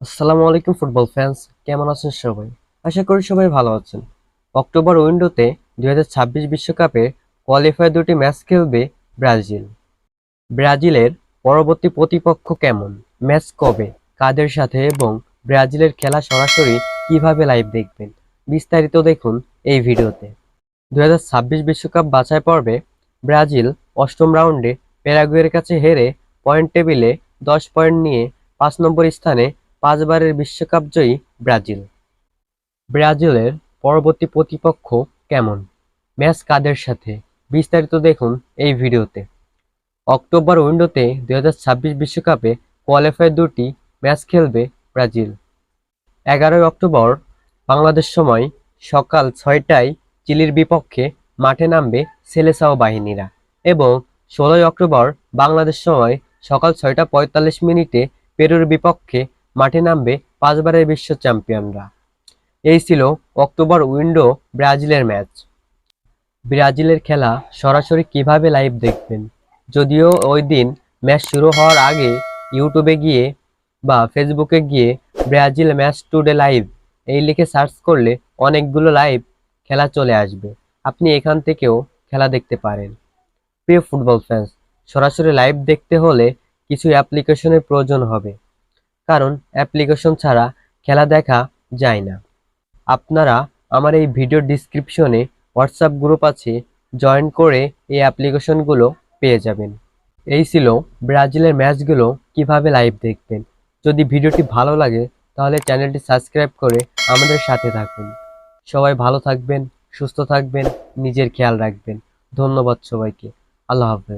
আসসালামু আলাইকুম, football fans. কেমন আছেন সবাই? আশা করি সবাই ভালো আছেন। অক্টোবর উইন্ডোতে দুই বিশ্বকাপে কোয়ালিফায়ার দুটি ম্যাচ খেলবে ব্রাজিল। ব্রাজিলের পরবর্তী প্রতিপক্ষ কেমন? ম্যাচ কবে? কাদের সাথে? এবং ব্রাজিলের খেলা সরাসরি কীভাবে লাইভ দেখবেন? বিস্তারিত দেখুন এই ভিডিওতে। দুই বিশ্বকাপ বাছাই পর্বে ব্রাজিল অষ্টম রাউন্ডে প্যারাগুয়ের কাছে হেরে পয়েন্ট টেবিলে দশ পয়েন্ট নিয়ে পাঁচ নম্বর স্থানে পাঁচবারের বিশ্বকাপ জয়ী ব্রাজিল। ব্রাজিলের পরবর্তী প্রতিপক্ষ কেমন? ম্যাচ কাদের সাথে? বিস্তারিত দেখুন এই ভিডিওতে। অক্টোবর উইন্ডোতে দুই বিশ্বকাপে কোয়ালিফায়ার দুটি ম্যাচ খেলবে ব্রাজিল। এগারোই অক্টোবর বাংলাদেশ সময় সকাল ছয়টায় চিলির বিপক্ষে মাঠে নামবে সেলেসাও বাহিনীরা এবং ষোলোই অক্টোবর বাংলাদেশ সময় সকাল ছয়টা পঁয়তাল্লিশ মিনিটে পেরুর বিপক্ষে মাঠে নামবে পাঁচবারের বিশ্ব চ্যাম্পিয়নরা। এই ছিল অক্টোবর উইন্ডো ব্রাজিলের ম্যাচ। ব্রাজিলের খেলা সরাসরি কীভাবে লাইভ দেখবেন? যদিও ওই দিন ম্যাচ শুরু হওয়ার আগে ইউটিউবে গিয়ে বা ফেসবুকে গিয়ে ব্রাজিল ম্যাচ টুডে লাইভ এই লিখে সার্চ করলে অনেকগুলো লাইভ খেলা চলে আসবে। আপনি এখান থেকেও খেলা দেখতে পারেন। প্রিয় ফুটবল ফ্যান্স, সরাসরি লাইভ দেখতে হলে কিছু অ্যাপ্লিকেশনের প্রয়োজন হবে। কারণ অ্যাপ্লিকেশন ছাড়া খেলা দেখা যায় না। আপনারা আমার এই ভিডিও ডিসক্রিপশনে হোয়াটসঅ্যাপ গ্রুপ আছে জয়েন করে এই অ্যাপ্লিকেশনগুলো পেয়ে যাবেন। এই ছিল ব্রাজিলের ম্যাচগুলো কীভাবে লাইভ দেখবেন। যদি ভিডিওটি ভালো লাগে, তাহলে চ্যানেলটি সাবস্ক্রাইব করে আমাদের সাথে থাকুন। সবাই ভালো থাকবেন, সুস্থ থাকবেন, নিজের খেয়াল রাখবেন। ধন্যবাদ সবাইকে। আল্লাহ হাফেজ।